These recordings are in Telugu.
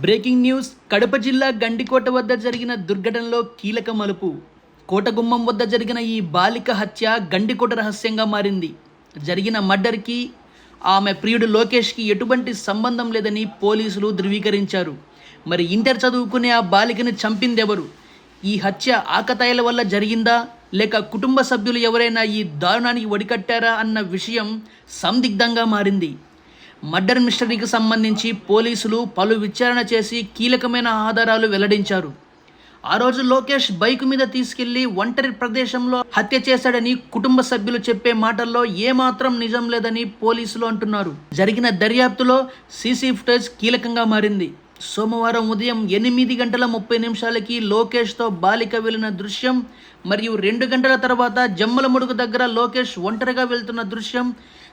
Breaking news. కడప జిల్లా గండికోట వద్ద జరిగిన దుర్ఘటనలో కీలక మలుపు. కోటగుమ్మం వద్ద జరిగిన ఈ బాలిక హత్య గండికోట రహస్యంగా మారింది. జరిగిన మర్డర్కి ఆమె ప్రియుడు లోకేష్కి ఎటువంటి సంబంధం లేదని పోలీసులు ధృవీకరించారు. మరి ఇంటర్ చదువుకునే ఆ బాలికని చంపిందెవరు? ఈ హత్య ఆకతాయిల వల్ల జరిగిందా? లేక కుటుంబ సభ్యులు ఎవరైనా ఈ దారుణానికి ఒడికట్టారా? అన్న విషయం సందిగ్ధంగా మారింది. మర్డర్ మిస్టరీకి సంబంధించి పోలీసులు పలు విచారణ చేసి కీలకమైన ఆధారాలు వెల్లడించారు. ఆ రోజు లోకేష్ బైక్ మీద తీసుకెళ్ళి ఒంటరి ప్రదేశంలో హత్య చేశాడని కుటుంబ సభ్యులు చెప్పే మాటల్లో ఏమాత్రం నిజం లేదని పోలీసులు అంటున్నారు. జరిగిన దర్యాప్తులో సీసీ ఫుటేజ్ కీలకంగా మారింది. సోమవారం ఉదయం ఎనిమిది గంటల ముప్పై నిమిషాలకి లోకేష్తో బాలిక వెళ్ళిన దృశ్యం మరియు రెండు గంటల తర్వాత జమ్మలముడుగు దగ్గర లోకేష్ ఒంటరిగా వెళ్తున్న దృశ్యం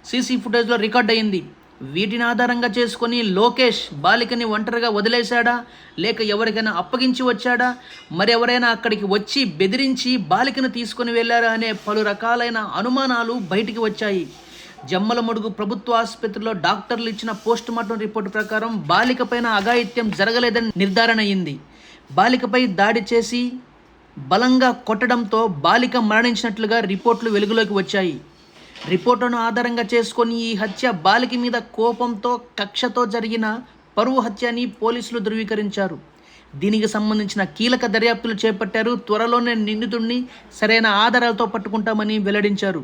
సీసీ ఫుటేజ్లో రికార్డ్ అయింది. వీటిని ఆధారంగా చేసుకొని లోకేష్ బాలికని ఒంటరిగా వదిలేశాడా? లేక ఎవరికైనా అప్పగించి వచ్చాడా? మరి ఎవరైనా అక్కడికి వచ్చి బెదిరించి బాలికను తీసుకొని వెళ్ళారా అనే పలు రకాలైన అనుమానాలు బయటికి వచ్చాయి. జమ్మలమడుగు ప్రభుత్వ ఆసుపత్రిలో డాక్టర్లు ఇచ్చిన పోస్ట్ మార్టం రిపోర్టు ప్రకారం బాలికపైన అఘాయిత్యం జరగలేదని నిర్ధారణ అయింది. బాలికపై దాడి చేసి బలంగా కొట్టడంతో బాలిక మరణించినట్లుగా రిపోర్ట్లు వెలుగులోకి వచ్చాయి. రిపోర్టును ఆధారంగా చేసుకొని ఈ హత్య బాలిక మీద కోపంతో కక్షతో జరిగిన పరువు హత్య అని పోలీసులు ధృవీకరించారు. దీనికి సంబంధించిన కీలక దర్యాప్తులు చేపట్టారు. త్వరలోనే నిందితుడిని సరైన ఆధారాలతో పట్టుకుంటామని వెల్లడించారు.